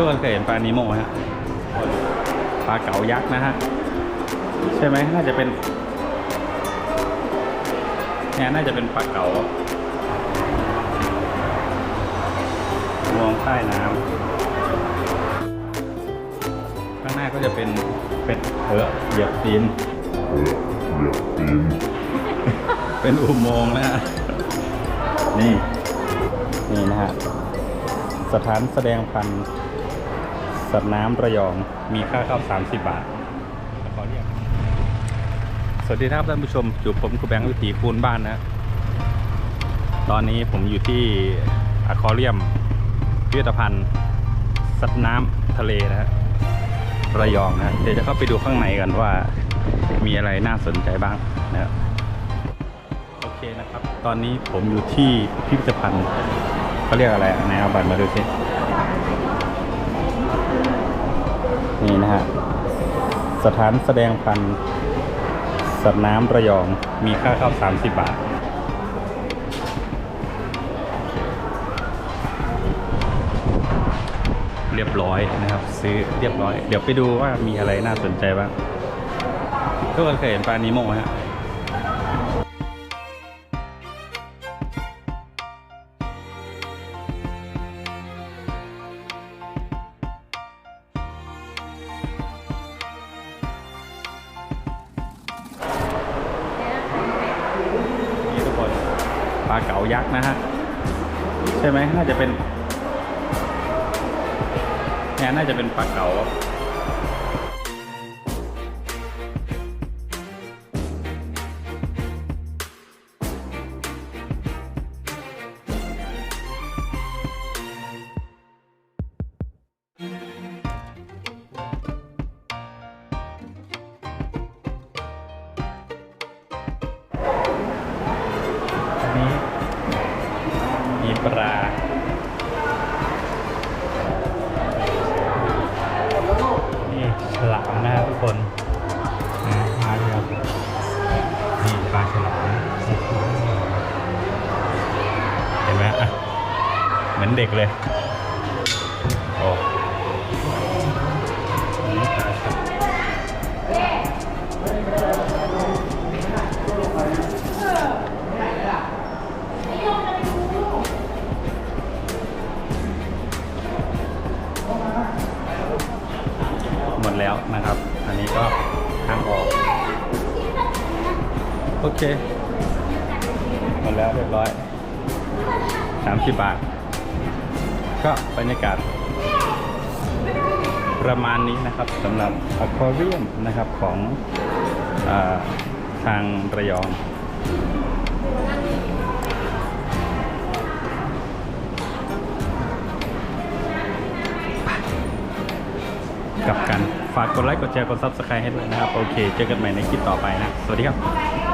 ทุกคนเคยเห็นปลานิโมไหมฮะปลาเก๋ายักษ์นะฮะ ใช่ไหมน่าจะเป็นเนี่ยน่าจะเป็นปลาเก๋ามองใต้น้ำข้างหน้าก็จะเป็นเป็นเออเหยียบตีนเป็นอุโมงค์นะฮะนี่ นี่นะฮะ สถานแสดงพันธุ์ สัตว์น้ำระยองมีค่าเข้า 30 บาทขอเรียกสวัสดีครับท่านผู้ชมอยู่ผมครูแบงค์วิถีคูณบ้านนะ ตอนนี้ผมอยู่ที่อะคอเรียมพิพิธภัณฑ์สัตว์น้ำทะเลนะฮะระยองนะ เดี๋ยวจะเข้าไปดูข้างในกันว่ามีอะไรน่าสนใจบ้างนะครับโอเคนะครับ ตอนนี้ผมอยู่ที่พิพิธภัณฑ์เขาเรียกอะไรอะไหนเอาบัตรมาดูสิ ถานแสดงพันธุ์สัตว์น้ำระยองมีค่าเข้า 30 บาท เรียบร้อยนะครับ ซื้อเรียบร้อย เดี๋ยวไปดูว่ามีอะไรน่าสนใจบ้างทุกคนเคยเห็นปลานิโมไหมฮะ ปลาเก๋ายักษ์นะฮะ ใช่ไหมน่าจะเป็นแน่น่าจะเป็นปลาเก๋า มีปลานี่ฉลามนะครับทุกคนนะมาเลยครับนี่ปลาฉลามเห็นไหมอะเหมือนเด็กเลยโอ้นี่ปลาฉลาม นะครับ อันนี้ก็ทางออก โอเคหมดแล้วเรียบร้อย 30 บาท ก็บรรยากาศประมาณนี้นะครับสำหรับอควาเรียมนะครับของอาทางระยอง กับกัน ฝากกดไลค์ กดแชร์ กดซับสไครต์ให้ด้วยนะครับ โอเค เจอกันใหม่ในคลิปต่อไปนะ สวัสดีครับ